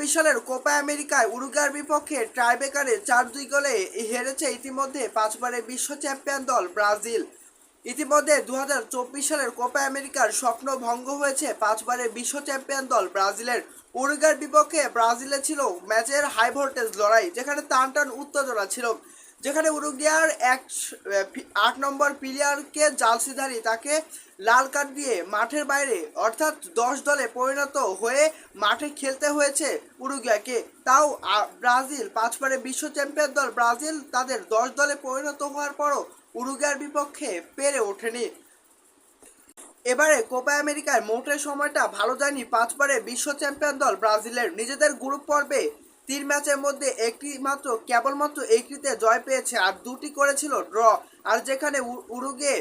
চব্বিশ সালের কোপা আমেরিকায় উরুগার বিপক্ষে ট্রাইবেকারে চার দুই গোলে হেরেছে ইতিমধ্যে পাঁচবারের বিশ্ব চ্যাম্পিয়ন দল ব্রাজিল। ইতিমধ্যে দুই হাজার চব্বিশ সালের কোপা আমেরিকার স্বপ্ন ভঙ্গ হয়েছে পাঁচবারের বিশ্ব চ্যাম্পিয়ন দল ব্রাজিলের। উরুগার বিপক্ষে ব্রাজিলে ছিল ম্যাচের হাই ভোল্টেজ লড়াই, যেখানে টান টান উত্তেজনা ছিল। যেখানে উরুগিয়ার এক আট নম্বর প্লেয়ারকে জালসিধারী তাকে লাল কার্ড দিয়ে মাঠের বাইরে, অর্থাৎ দশ দলে পরিণত হয়ে মাঠে খেলতে হয়েছে উরুগিয়াকে। তাও ব্রাজিল পাঁচবারে বিশ্ব চ্যাম্পিয়ন দল ব্রাজিল তাদের দশ দলে পরিণত হওয়ার পরও উরুগিয়ার বিপক্ষে পেরে ওঠেনি। এবারে কোপা আমেরিকায় মোটের সময়টা ভালো যায়নি পাঁচবারে বিশ্ব চ্যাম্পিয়ন দল ব্রাজিলের। নিজেদের গ্রুপ পর্বে তিন ম্যাচের মধ্যে একটি মাত্র, কেবলমাত্র একটিতে জয় পেয়েছে আর দুটি করেছিল ড্র। আর যেখানে উরুগে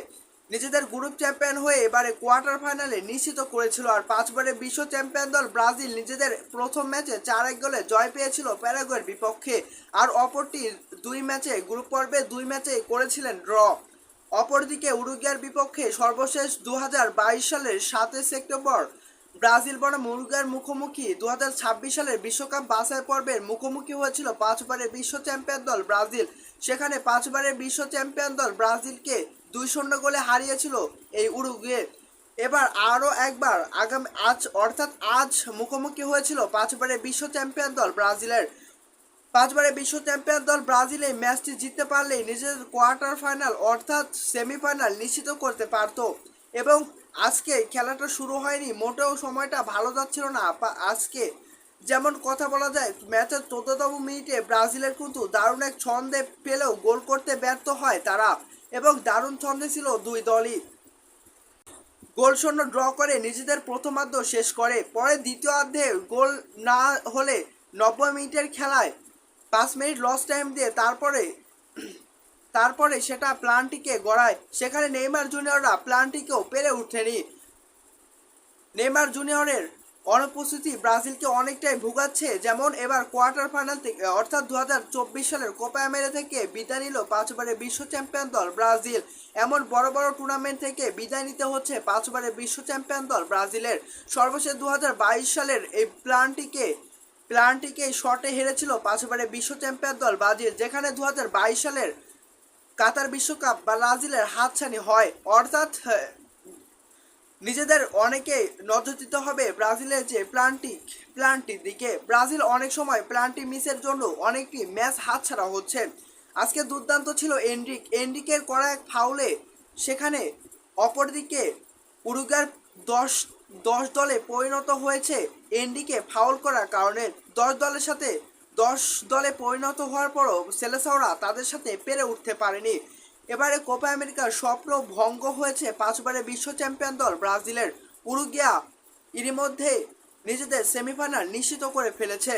নিজেদের গ্রুপ চ্যাম্পিয়ন হয়ে এবারে কোয়ার্টার ফাইনালে নিশ্চিত করেছিল আর পাঁচবারে বিশ্ব চ্যাম্পিয়ন দল ব্রাজিল নিজেদের প্রথম ম্যাচে চার এক গোলে জয় পেয়েছিল প্যারাগুয়ের বিপক্ষে। আর অপরটি দুই ম্যাচে গ্রুপ পর্বে দুই ম্যাচে করেছিলেন ড্র। অপরদিকে উরুগিয়ার বিপক্ষে সর্বশেষ দু হাজার বাইশ সালের সাতই সেপ্টেম্বর ব্রাজিল বনাম উরুগুয়ার মুখোমুখি। দু হাজার ছাব্বিশ সালের বিশ্বকাপ বাছাই পর্বের মুখোমুখি হয়েছিল পাঁচবারের বিশ্ব চ্যাম্পিয়ন দল ব্রাজিল। সেখানে পাঁচবারের বিশ্ব চ্যাম্পিয়ন দল ব্রাজিলকে দুই শূন্য গোলে হারিয়েছিল এই উরুগুয়ে। এবার আরও একবার আগামী আজ, অর্থাৎ আজ মুখোমুখি হয়েছিল পাঁচবারের বিশ্ব চ্যাম্পিয়ন দল ব্রাজিলের। পাঁচবারের বিশ্ব চ্যাম্পিয়ন দল ব্রাজিল এই ম্যাচটি জিততে পারলেই নিজেদের কোয়ার্টার ফাইনাল, অর্থাৎ সেমিফাইনাল নিশ্চিত করতে পারতো। এবং আজকে খেলাটা শুরু হয়নি, মোটেও সময়টা ভালো যাচ্ছিল না। আজকে যেমন কথা বলা যায় ম্যাচের চোদ্দতম মিনিটে ব্রাজিলের কিন্তু দারুণ এক ছন্দে পেলেও গোল করতে ব্যর্থ হয় তারা এবং দারুণ ছন্দে ছিল দুই দলই। গোল শূন্য ড্র করে নিজেদের প্রথমার্ধ শেষ করে। পরে দ্বিতীয় অর্ধে গোল না হলে নব্বই মিনিটের খেলায় পাঁচ মিনিট লস টাইম দিয়ে তারপরে তারপরে সেটা প্লানটিকে গড়ায়। সেখানে নেইমার জুনিয়ররা প্লানটিকেও পেরে ওঠেনি। নেইমার জুনিয়রের অনুপস্থিতি ব্রাজিলকে অনেকটাই ভুগাচ্ছে, যেমন এবার কোয়ার্টার ফাইনাল থেকে, অর্থাৎ দু হাজার চব্বিশ সালের কোপা আমেরিকা থেকে বিদায় নিল পাঁচবারের বিশ্ব চ্যাম্পিয়ন দল ব্রাজিল। এমন বড় বড় টুর্নামেন্ট থেকে বিদায় নিতে হচ্ছে পাঁচবারের বিশ্ব চ্যাম্পিয়ন দল ব্রাজিলের। সর্বশেষ দু হাজার বাইশ সালের এই প্ল্যানটিকে প্ল্যানটিকে শটে হেরেছিল পাঁচবারের বিশ্ব চ্যাম্পিয়ন দল ব্রাজিল, যেখানে দু হাজার বাইশ সালের কাতার বিশ্বকাপ বা ব্রাজিলের হাতছানি হয় অর্থাৎ আহ, নিজেদের অনেকে নজর দিতে হবে ব্রাজিলের যে প্লান্টিক প্লান্টির দিকে। ব্রাজিল অনেক সময় প্লান্টি মিসের জন্য অনেকটি ম্যাচ হাতছাড়া হচ্ছে। আজকে দুর্দান্ত ছিল এন্ড্রিক এন্ড্রিকের করা এক ফাউলে সেখানে অপরদিকে উরুগার দশ দশ দলে পরিণত হয়েছে এন্ডিকে ফাউল করার কারণে। দশ দলের সাথে দশ দলে পরিণত হওয়ার পরও সেলেসাওরা তাদের সাথে পেরে উঠতে পারেনি। এবারে কোপা আমেরিকার স্বপ্ন ভঙ্গ হয়েছে পাঁচবারের বিশ্ব চ্যাম্পিয়ন দল ব্রাজিলের উরুগিয়া। এরই মধ্যে নিজেদের সেমিফাইনাল নিশ্চিত করে ফেলেছে।